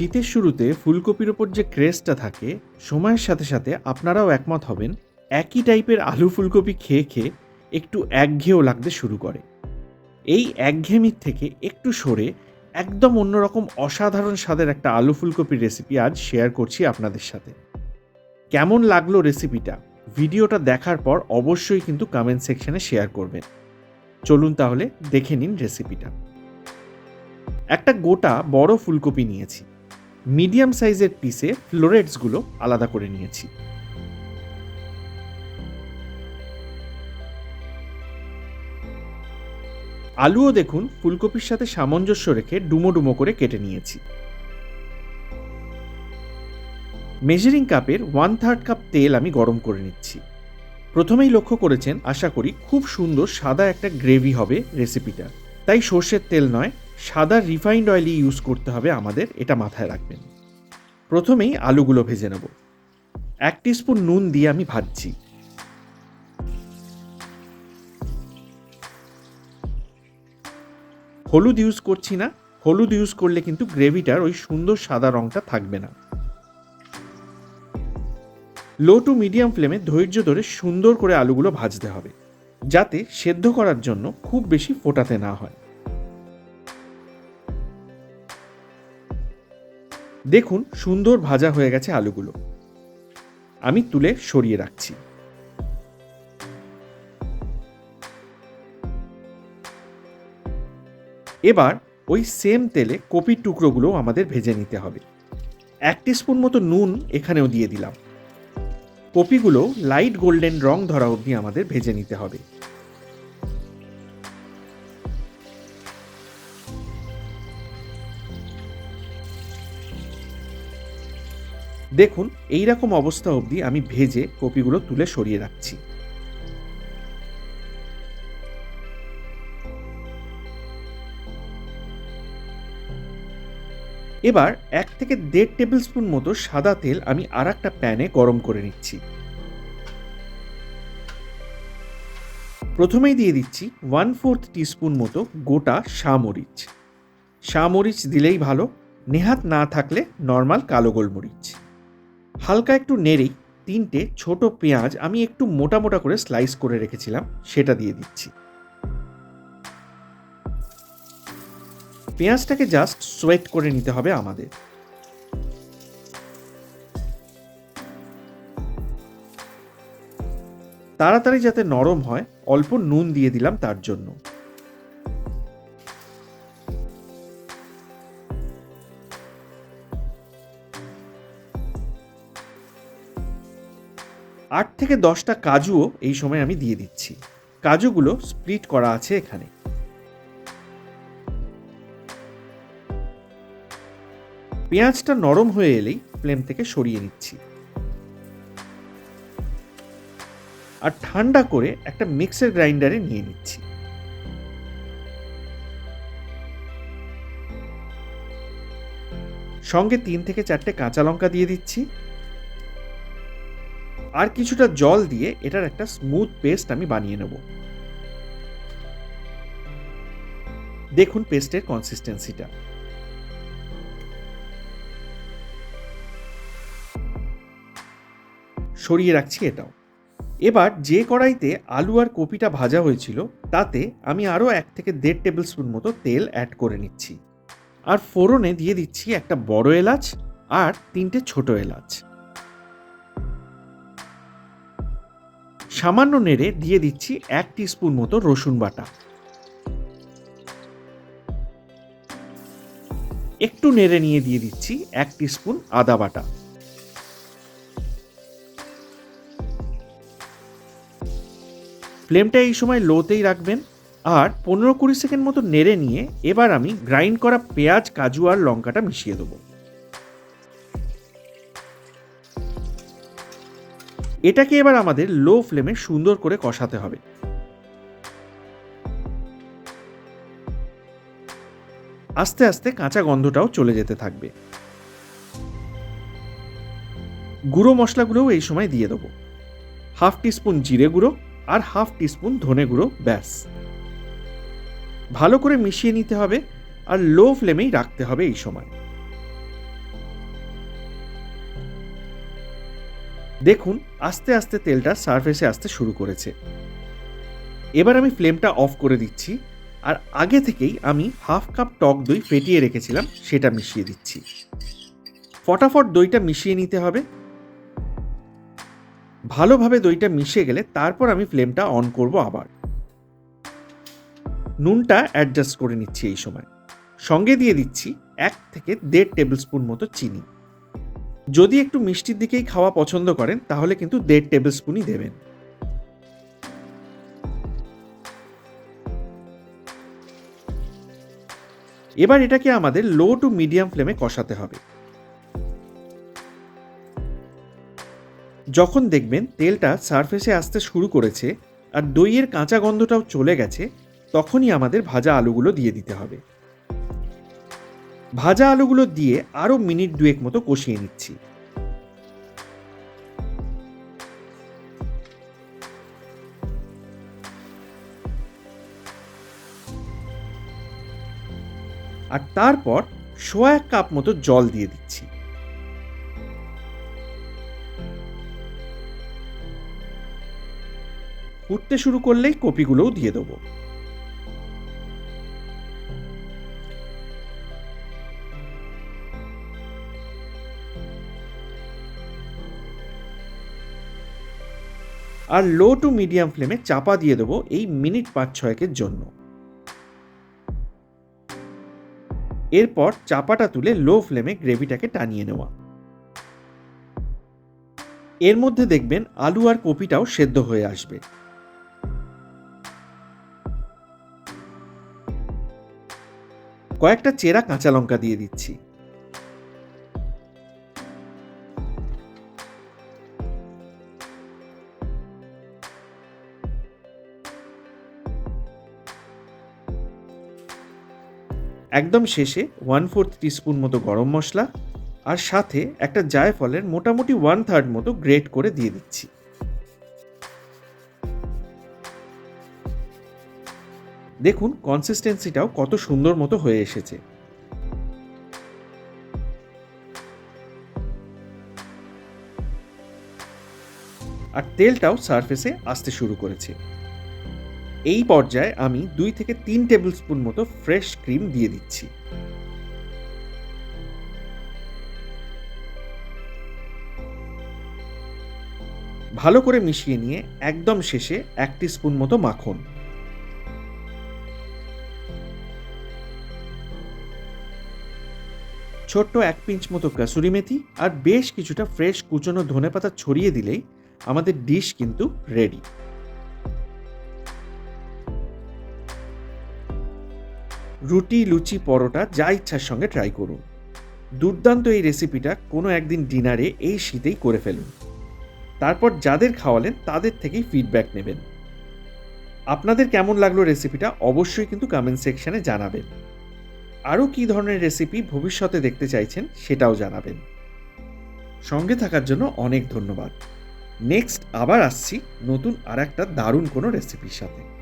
শীতের শুরুতে ফুলকপির ওপর যে ক্রেজটা থাকে, সময়ের সাথে সাথে আপনারাও একমত হবেন, একই টাইপের আলু ফুলকপি খেয়ে খেয়ে একটু একঘেয়েও লাগতে শুরু করে। এই একঘেয়েমির থেকে একটু সরে একদম অন্যরকম অসাধারণ স্বাদের একটা আলু ফুলকপির রেসিপি আজ শেয়ার করছি আপনাদের সাথে। কেমন লাগল রেসিপিটা ভিডিওটা দেখার পর অবশ্যই কিন্তু কমেন্ট সেকশনে শেয়ার করবেন। চলুন তাহলে দেখে নিন রেসিপিটা একটা গোটা বড় ফুলকপি নিয়েছি। মিডিয়াম সাইজের পিসে ফ্লোরেটসগুলো আলাদা করে নিয়েছি। আলুও দেখুন ফুলকপির সাথে সামঞ্জস্য রেখে ডুমো ডুমো করে কেটে নিয়েছি। মেজারিং কাপের ওয়ান থার্ড কাপ তেল আমি গরম করে নিচ্ছি। প্রথমেই লক্ষ্য করেছেন, আশা করি, খুব সুন্দর সাদা একটা গ্রেভি হবে রেসিপিটা। তাই সর্ষের তেল নয় সাদা রিফাইন্ড অয়েলই ইউজ করতে হবে আমাদের, এটা মাথায় রাখবেন। প্রথমেই আলুগুলো ভেজে নেব। এক স্পুন নুন দিয়ে আমি ভাজছি। হলুদ ইউজ করছি না, হলুদ ইউজ করলে কিন্তু গ্রেভিটার ওই সুন্দর সাদা রঙটা থাকবে না। লো টু মিডিয়াম ফ্লেমে ধৈর্য ধরে সুন্দর করে আলুগুলো ভাজতে হবে, যাতে সেদ্ধ করার জন্য খুব বেশি ফোটাতে না হয়। দেখুন সুন্দর ভাজা হয়ে গেছে আলুগুলো। আমি তুলে সরিয়ে রাখছি। এবার ওই সেম তেলে কপির টুকরোগুলো আমাদের ভেজে নিতে হবে। এক স্পুন মতো নুন এখানেও দিয়ে দিলাম। কপিগুলো লাইট গোল্ডেন রং ধরা অবধি আমাদের ভেজে নিতে হবে। দেখুন এই রকম অবস্থা অবধি আমি ভেজে কপিগুলো তুলে সরিয়ে রাখছি। এবার এক থেকে দেড় টেবিল স্পুন মতো সাদা তেল আমি আর একটা প্যানে গরম করে নিচ্ছি। প্রথমেই দিয়ে দিচ্ছি ওয়ান ফোর্থ টিস্পুন মতো গোটা শামরিচ। শামরিচ দিলেই ভালো, নেহাত না থাকলে নর্মাল কালো গোলমরিচ। হালকা একটু নেড়েই তিনটে ছোট পেঁয়াজ আমি একটু মোটা মোটা করে স্লাইস করে রেখেছিলাম, সেটা দিয়ে দিচ্ছি। পেঁয়াজটাকে জাস্ট সোয়েট করে নিতে হবে আমাদের। তাড়াতাড়ি যাতে নরম হয়, অল্প নুন দিয়ে দিলাম তার জন্য। আট থেকে দশটা কাজুও এই সময় আমি দিয়ে দিচ্ছি। কাজুগুলো স্প্লিট করা আছে এখানে। পেঁয়াজটা নরম হয়ে এলেই ফ্লেম থেকে সরিয়ে নিচ্ছি। আর ঠান্ডা করে একটা মিক্সার গ্রাইন্ডারে নিয়ে নিচ্ছি। সঙ্গে তিন থেকে চারটে কাঁচা লঙ্কা দিয়ে দিচ্ছি। আর কিছুটা জল দিয়ে এটার একটা স্মুথ পেস্ট আমি বানিয়ে নেব। দেখুন পেস্টের কনসিস্টেন্সিটা সরিয়ে রাখছি এটাও। এবার যে কড়াইতে আলু আর কপিটা ভাজা হয়েছিল, তাতে আমি আরও এক থেকে দেড় টেবিল স্পুন মতো তেল অ্যাড করে নিচ্ছি। আর ফোড়নে দিয়ে দিচ্ছি একটা বড় এলাচ আর তিনটে ছোট এলাচ। সামান্য নেড়ে দিয়ে দিচ্ছি এক স্পুন মতো রসুন বাটা। একটু নেড়ে নিয়ে দিয়ে দিচ্ছি এক স্পুন আদা বাটা। ফ্লেমটা এই সময় লোতেই রাখবেন আর পনেরো কুড়ি সেকেন্ড মতো নেড়ে নিয়ে এবার আমি গ্রাইন্ড করা পেঁয়াজ, কাজু আর লঙ্কাটা মিশিয়ে দেবো। এটাকে এবার আমাদের লো ফ্লেমে সুন্দর করে কষাতে হবে। আস্তে আস্তে কাঁচা গন্ধটাও চলে যেতে থাকবে। গুঁড়ো মশলাগুলোও এই সময় দিয়ে দেবো। হাফ টিস্পুন জিরে গুঁড়ো আর হাফ টিস্পুন ধনে গুঁড়ো, ব্যাস। ভালো করে মিশিয়ে নিতে হবে আর লো ফ্লেমেই রাখতে হবে এই সময়। দেখুন, আস্তে আস্তে তেলটা সারফেসে আসতে শুরু করেছে। এবার আমি ফ্লেমটা অফ করে দিচ্ছি, আর আগে থেকেই আমি হাফ কাপ টক দই ফেটিয়ে রেখেছিলাম, সেটা মিশিয়ে দিচ্ছি। ফটাফট দইটা মিশিয়ে নিতে হবে। ভালোভাবে দইটা মিশে গেলে তারপর আমি ফ্লেমটা অন করব আবার। নুনটা অ্যাডজাস্ট করে নিচ্ছি এই সময়। সঙ্গে দিয়ে দিচ্ছি এক থেকে দেড় টেবিল স্পুন মতো চিনি। যদি একটু মিষ্টির দিকেই খাওয়া পছন্দ করেন, তাহলে কিন্তু দেড় টেবিল স্পুনই দেবেন। এবার এটাকে আমাদের লো টু মিডিয়াম ফ্লেমে কষাতে হবে। যখন দেখবেন তেলটা সারফেসে আসতে শুরু করেছে আর দইয়ের কাঁচা গন্ধটাও চলে গেছে, তখনই আমাদের ভাজা আলুগুলো দিয়ে দিতে হবে। ভাজা আলুগুলো দিয়ে আরও মিনিট দুয়েক মতো কষিয়ে নিচ্ছি। আর তারপর সোয়া এক কাপ মতো জল দিয়ে দিচ্ছি। ফুটতে শুরু করলেই কপিগুলোও দিয়ে দেবো। আর লো টু মিডিয়াম ফ্লেমে চাপা দিয়ে দেবো এই মিনিট পাঁচ ছয়েকের জন্য। এরপর চাপাটা তুলে লো ফ্লেমে গ্রেভিটাকে টানিয়ে নেওয়া। এর মধ্যে দেখবেন আলু আর কপিটাও সেদ্ধ হয়ে আসবে। কয়েকটা চেরা কাঁচা লঙ্কা দিয়ে দিচ্ছি। একদম শেষে ওয়ান ফোর্থ টিস্পুন মতো গরম মশলা আর সাথে একটা জায়ফলের মোটামুটি ওয়ান থার্ড মতো গ্রেট করে দিয়ে দিচ্ছি। দেখুন কনসিস্টেন্সিটাও কত সুন্দর মতো হয়ে এসেছে। আর তেলটাও সারফেসে আসতে শুরু করেছে। এই পর্যায়ে আমি দুই থেকে তিন টেবিল স্পুন মতো ফ্রেশ ক্রিম দিয়ে দিচ্ছি। ভালো করে মিশিয়ে নিয়ে একদম শেষে এক স্পুন মতো মাখন। ছোট্ট এক পিঞ্চ মতো কাসুরি মেথি আর বেশ কিছুটা ফ্রেশ কুচনো ধনেপাতা ছড়িয়ে দিলেই আমাদের ডিশ কিন্তু রেডি। রুটি, লুচি, পরোটা যা ইচ্ছার সঙ্গে ট্রাই করুন। দুর্দান্ত এই রেসিপিটা কোনো একদিন ডিনারে এই শীতেই করে ফেলুন। তারপর যাদের খাওয়ালেন তাদের থেকেই ফিডব্যাক নেবেন। আপনাদের কেমন লাগল রেসিপিটা অবশ্যই কিন্তু কমেন্ট সেকশানে জানাবেন। আরও কী ধরনের রেসিপি ভবিষ্যতে দেখতে চাইছেন সেটাও জানাবেন। সঙ্গে থাকার জন্য অনেক ধন্যবাদ। নেক্সট আবার আসছি নতুন আর একটা দারুণ কোনো রেসিপির সাথে।